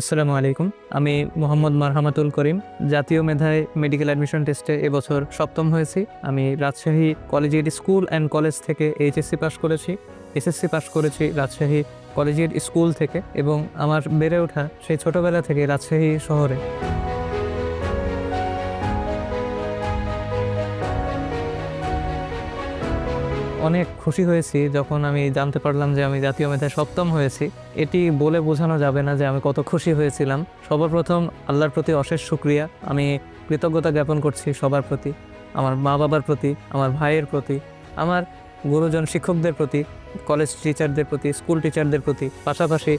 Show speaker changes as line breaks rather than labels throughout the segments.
আসসালামু আলাইকুম। আমি মোহাম্মদ মারহামাতুল করিম, জাতীয় মেধায় মেডিকেল অ্যাডমিশন টেস্টে এবছর সপ্তম হয়েছি। আমি Rajshahi collegiate school and college থেকে এইচএসসি পাশ করেছি। এসএসসি পাশ করেছি রাজশাহী কলেজিয়েট স্কুল থেকে এবং আমার বেড়ে ওঠা সেই ছোটোবেলা থেকে রাজশাহী শহরে। অনেক খুশি হয়েছি যখন আমি জানতে পারলাম যে আমি জাতীয় মেধায় সপ্তম হয়েছি। এটি বলে বোঝানো যাবে না যে আমি কত খুশি হয়েছিলাম। সবার প্রথম আল্লাহর প্রতি অশেষ শুক্রিয়া। আমি কৃতজ্ঞতা জ্ঞাপন করছি সবার প্রতি, আমার মা বাবার প্রতি, আমার ভাইয়ের প্রতি, আমার গুরুজন শিক্ষকদের প্রতি, কলেজ টিচারদের প্রতি স্কুল টিচারদের প্রতি। পাশাপাশি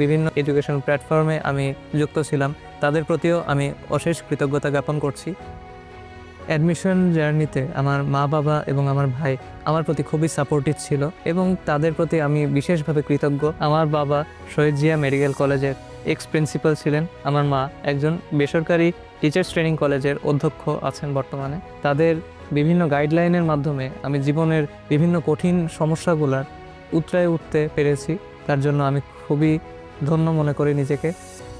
বিভিন্ন এডুকেশন প্ল্যাটফর্মে আমি যুক্ত ছিলাম। তাদের প্রতিও আমি অশেষ কৃতজ্ঞতা জ্ঞাপন করছি। অ্যাডমিশন জার্নিতে আমার মা বাবা এবং আমার ভাই আমার প্রতি খুবই সাপোর্টিভ ছিল এবং তাদের প্রতি আমি বিশেষভাবে কৃতজ্ঞ। আমার বাবা শহীদ জিয়া মেডিকেল কলেজের এক্স প্রিন্সিপাল ছিলেন। আমার মা একজন বেসরকারি টিচার্স ট্রেনিং কলেজের অধ্যক্ষ আছেন বর্তমানে। তাদের বিভিন্ন গাইডলাইনের মাধ্যমে আমি জীবনের বিভিন্ন কঠিন সমস্যাগুলার উতরায় উঠতে পেরেছি। তার জন্য আমি খুবই ধন্য মনে করি নিজেকে।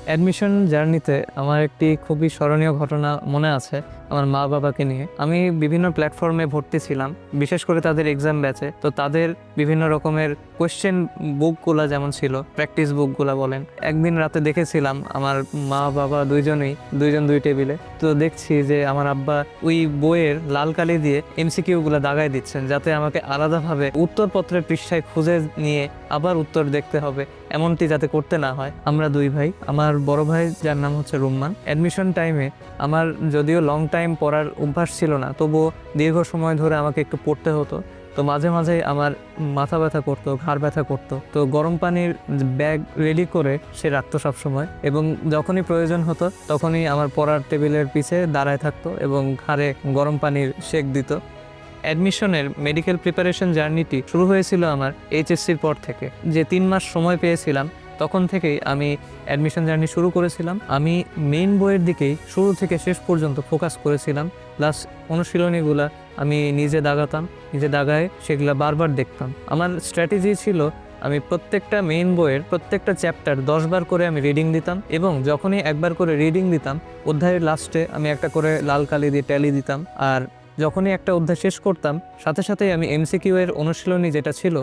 অ্যাডমিশন জার্নিতে আমার একটি খুবই স্মরণীয় ঘটনা মনে আছে আমার মা বাবাকে নিয়ে। আমি বিভিন্ন প্ল্যাটফর্মে ভর্তি ছিলাম, বিশেষ করে তাদের এক্সাম ব্যাচে। তো তাদের বিভিন্ন রকমের কোয়েশ্চেন বুকগুলা যেমন ছিল প্র্যাকটিস বুকগুলা বলেন, একদিন রাতে দেখেছিলাম আমার মা বাবা দুইজনেই, দুইজন দুই টেবিলে তো দেখছি যে আমার আব্বা ওই বইয়ের লাল কালি দিয়ে এমসিকিউগুলো দাগাই দিচ্ছেন, যাতে আমাকে আলাদাভাবে উত্তরপত্রের পৃষ্ঠায় খুঁজে নিয়ে আবার উত্তর দেখতে হবে, এমনটি যাতে করতে না হয়। আমরা দুই ভাই, আমার বড় ভাই, যার নাম হচ্ছে রুম্মান অ্যাডমিশন টাইমে আমার যদিও লং টাইম পড়ার অভ্যাস ছিল না, তবুও দীর্ঘ সময় ধরে আমাকে একটু পড়তে হতো। তো মাঝে মাঝে আমার মাথা ব্যথা করতো, ঘাড় ব্যথা করতো। তো গরম পানির ব্যাগ রেডি করে সে রাখতো সবসময় এবং যখনই প্রয়োজন হতো তখনই আমার পড়ার টেবিলের পিছে দাঁড়ায় থাকতো এবং ঘাড়ে গরম পানির শেক দিত। অ্যাডমিশনের মেডিকেল প্রিপারেশন জার্নিটি শুরু হয়েছিল আমার এইচএসসির পর থেকে, যে তিন মাস সময় পেয়েছিলাম তখন থেকেই আমি অ্যাডমিশন জার্নি শুরু করেছিলাম। আমি মেইন বইয়ের দিকেই শুরু থেকে শেষ পর্যন্ত ফোকাস করেছিলাম। প্লাস অনুশীলনীগুলা আমি নিজে দাগাতাম, নিজে দাগায় সেগুলা বারবার দেখতাম। আমার স্ট্র্যাটেজি ছিল, আমি প্রত্যেকটা মেইন বইয়ের প্রত্যেকটা চ্যাপ্টার দশবার করে আমি রিডিং দিতাম এবং যখনই একবার করে রিডিং দিতাম, অধ্যায়ের লাস্টে আমি একটা করে লাল কালি দিয়ে ট্যালি দিতাম। আর যখনই একটা অধ্যায় শেষ করতাম, সাথে সাথে আমি এমসিকিউ এর অনুশীলনী যেটা ছিল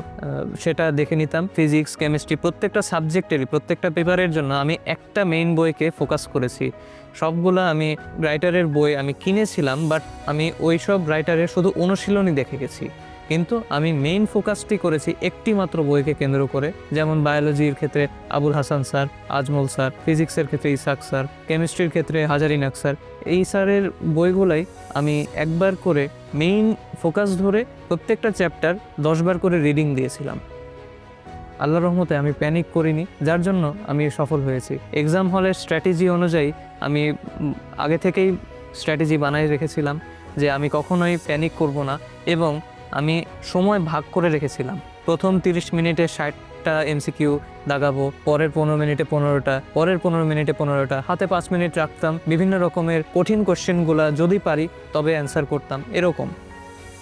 সেটা দেখে নিতাম। ফিজিক্স কেমিস্ট্রি প্রত্যেকটা সাবজেক্টেরই প্রত্যেকটা পেপারের জন্য আমি একটা মেইন বইকে ফোকাস করেছি। সবগুলো আমি রাইটারের বই আমি কিনেছিলাম বাট আমি ওই সব রাইটারের শুধু অনুশীলনী দেখে গেছি। কিন্তু আমি মেইন ফোকাসটি করেছি একটি মাত্র বইকে কেন্দ্র করে, যেমন বায়োলজির ক্ষেত্রে আবুল হাসান স্যার, আজমল স্যার ফিজিক্সের ক্ষেত্রে ইসাক স্যার কেমিস্ট্রির ক্ষেত্রে হাজারিনাক স্যার। এই স্যারের বইগুলাই আমি একবার করে মেইন ফোকাস ধরে প্রত্যেকটা চ্যাপ্টার দশবার করে রিডিং দিয়েছিলাম। আল্লাহ রহমতে আমি প্যানিক করিনি, যার জন্য আমি সফল হয়েছি। এক্সাম হলের স্ট্র্যাটেজি অনুযায়ী আমি আগে থেকেই স্ট্র্যাটেজি বানাই রেখেছিলাম যে আমি কখনোই প্যানিক করব না এবং আমি সময় ভাগ করে রেখেছিলাম। প্রথম তিরিশ মিনিটে ষাটটা এমসিকিউ দাগাবো, পরের পনেরো মিনিটে পনেরোটা, পরের পনেরো মিনিটে পনেরোটা, হাতে পাঁচ মিনিট রাখতাম, বিভিন্ন রকমের কঠিন কোশ্চেনগুলো যদি পারি তবে অ্যান্সার করতাম, এরকম।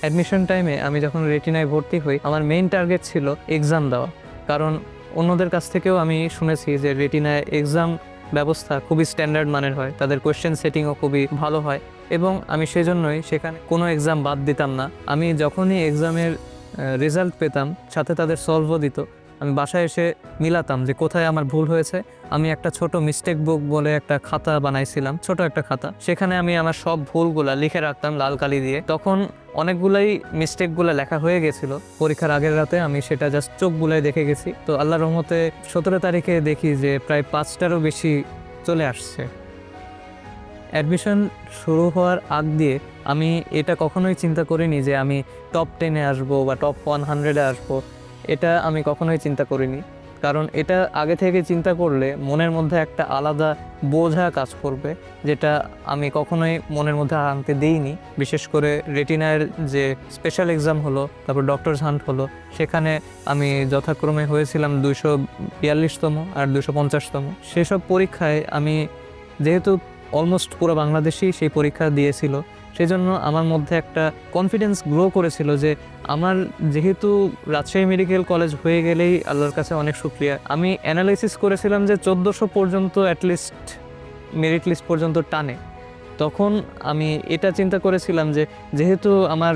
অ্যাডমিশন টাইমে আমি যখন রেটিনায় ভর্তি হই, আমার মেইন টার্গেট ছিল এক্সাম দেওয়া। কারণ অন্যদের কাছ থেকেও আমি শুনেছি যে রেটিনায় এক্সাম ব্যবস্থা খুবই স্ট্যান্ডার্ড মানের হয়। তাদের কোয়েশ্চেন সেটিংও খুবই ভালো হয়। এবং আমি সেজন্যই সেখানে কোনো এক্সাম বাদ দিতাম না। আমি যখনই এক্সামের রেজাল্ট পেতাম, সাথে তাদের সলভও দিত। আমি বাসায় এসে মিলাতাম যে কোথায় আমার ভুল হয়েছে। আমি একটা ছোট মিস্টেক বুক বলে একটা খাতা বানাইছিলাম, ছোট একটা খাতা। সেখানে আমি আমার সব ভুলগুলা লিখে রাখতাম লাল কালি দিয়ে। তখন অনেকগুলাই মিস্টেকগুলো লেখা হয়ে গেছিল। পরীক্ষার আগের রাতে আমি সেটা জাস্ট চোখ বুলাই দেখে গেছি। তো আল্লাহ রহমতে সতেরো তারিখে দেখি যে প্রায় পাঁচটারও বেশি চলে আসছে। অ্যাডমিশন শুরু হওয়ার আগ দিয়ে আমি এটা কখনোই চিন্তা করিনি যে আমি টপ টেনে আসব বা টপ ওয়ান হান্ড্রেডে আসব। এটা আমি কখনোই চিন্তা করিনি। কারণ এটা আগে থেকে চিন্তা করলে মনের মধ্যে একটা আলাদা বোঝা কাজ করবে, যেটা আমি কখনোই মনের মধ্যে আনতে দিইনি। বিশেষ করে রেটিনার যে স্পেশাল এক্সাম হলো, তারপর ডক্টরস হান্ট হলো, সেখানে আমি যথাক্রমে হয়েছিলাম দুশো বিয়াল্লিশতম আর দুশো পঞ্চাশতম। সেসব পরীক্ষায় আমি যেহেতু অলমোস্ট পুরো বাংলাদেশই সেই পরীক্ষা দিয়েছিল সেজন্য আমার মধ্যে একটা কনফিডেন্স গ্রো করেছিল যে আমার যেহেতু রাজশাহী মেডিকেল কলেজ হয়ে গেলেই আল্লাহর কাছে অনেক শুক্রিয়া। আমি অ্যানালাইসিস করেছিলাম যে চোদ্দোশো পর্যন্ত অ্যাটলিস্ট মেরিট লিস্ট পর্যন্ত টানে। তখন আমি এটা চিন্তা করেছিলাম যে যেহেতু আমার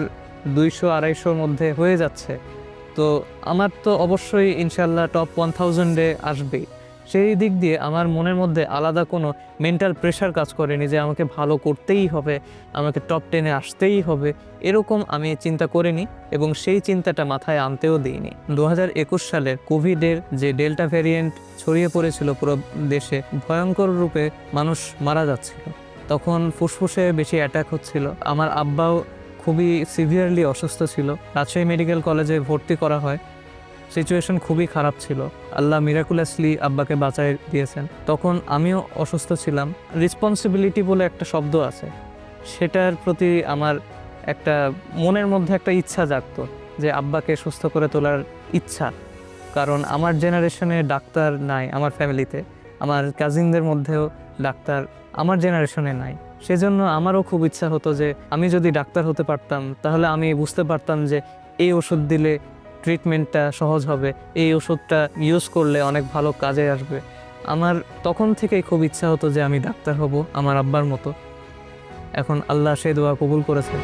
দুইশো আড়াইশোর মধ্যে হয়ে যাচ্ছে, তো আমার তো অবশ্যই ইনশাল্লাহ টপ ওয়ান থাউজেন্ডে আসবেই। সেই দিক দিয়ে আমার মনের মধ্যে আলাদা কোনো মেন্টাল প্রেশার কাজ করেনি যে আমাকে ভালো করতেই হবে, আমাকে টপ টেনে আসতেই হবে, এরকম আমি চিন্তা করিনি এবং সেই চিন্তাটা মাথায় আনতেও দিইনি। দু হাজার একুশ সালের কোভিডের যে ডেল্টা ভ্যারিয়েন্ট ছড়িয়ে পড়েছিল পুরো দেশে, ভয়ঙ্কর রূপে মানুষ মারা যাচ্ছিল। তখন ফুসফুসে বেশি অ্যাটাক হচ্ছিল। আমার আব্বাও খুবই সিভিয়ারলি অসুস্থ ছিল। রাজশাহী মেডিকেল কলেজে ভর্তি করা হয়। সিচুয়েশন খুবই খারাপ ছিল। আল্লাহ মিরাকুলাসলি আব্বাকে বাঁচাই দিয়েছেন। তখন আমিও অসুস্থ ছিলাম। রেসপন্সিবিলিটি বলে একটা শব্দ আছে। সেটার প্রতি আমার একটা মনের মধ্যে একটা ইচ্ছা জাগত যে আব্বাকে সুস্থ করে তোলার ইচ্ছা। কারণ আমার জেনারেশনে ডাক্তার নাই আমার ফ্যামিলিতে আমার কাজিনদের মধ্যেও ডাক্তার আমার জেনারেশনে নাই। সেজন্য আমারও খুব ইচ্ছা হতো যে আমি যদি ডাক্তার হতে পারতাম, তাহলে আমি বুঝতে পারতাম যে এই ওষুধ দিলে ট্রিটমেন্টটা সহজ হবে, এই ওষুধটা ইউজ করলে অনেক ভালো কাজে আসবে। আমার তখন থেকেই খুব ইচ্ছা হতো যে আমি ডাক্তার হব, আমার আব্বার মতো। এখন আল্লাহ সে দোয়া কবুল করেছে।